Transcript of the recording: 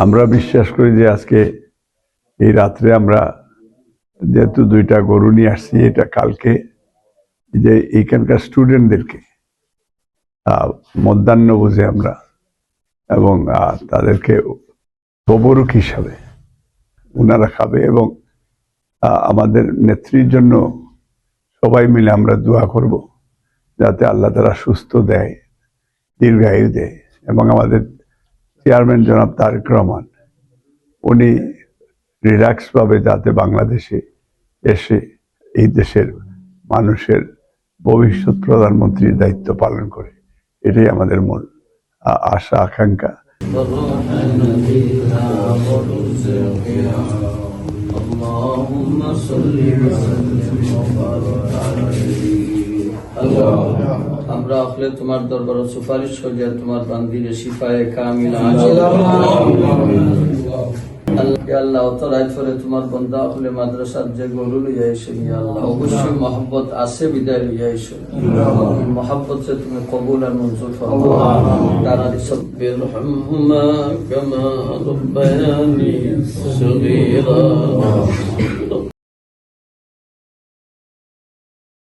আমরা বিশ্বাস করি যে আজকে এই রাত্রে আমরা যেহেতু দুইটা গরু নিয়ে আসছি, এটা কালকে যে এইখানকার স্টুডেন্টদেরকে মধ্যাহ্ন বুঝে আমরা এবং তাদেরকে তবরুক হিসাবে ওনারা খাবে এবং আমাদের নেত্রীর জন্য সবাই মিলে আমরা দোয়া করব যাতে আল্লাহ তারা সুস্থ দেয়, দীর্ঘায়ু দেয় এবং আমাদের চেয়ারম্যান জনাব তারেক রহমান উনি রিল্যাক্স ভাবে যাতে বাংলাদেশে এসে এই দেশের মানুষের ভবিষ্যৎ প্রধানমন্ত্রীর দায়িত্ব পালন করে এটাই আমাদের মূল আ- আশা আকাঙ্ক্ষা اللهم صل وسلم وبارك عليه আমরা আসলে তোমার দরবার সুপারিশ করি আর তোমার বান্দিরে শিফায়ে কামিল আল্লাহ। আল্লাহ। অতরায় করে তোমার বন্ধা হলে মাদ্রাসার যে গরু লইয়া এসে আল্লাহ। অবশ্যই মহব্বত আছে বিদায় লইয়া এসে। মহব্বত সে তুমি কবুল আর মঞ্জুর ফরমাও তারা সব্বির হামহুমা কামা রব্বায়ানি সগীরা।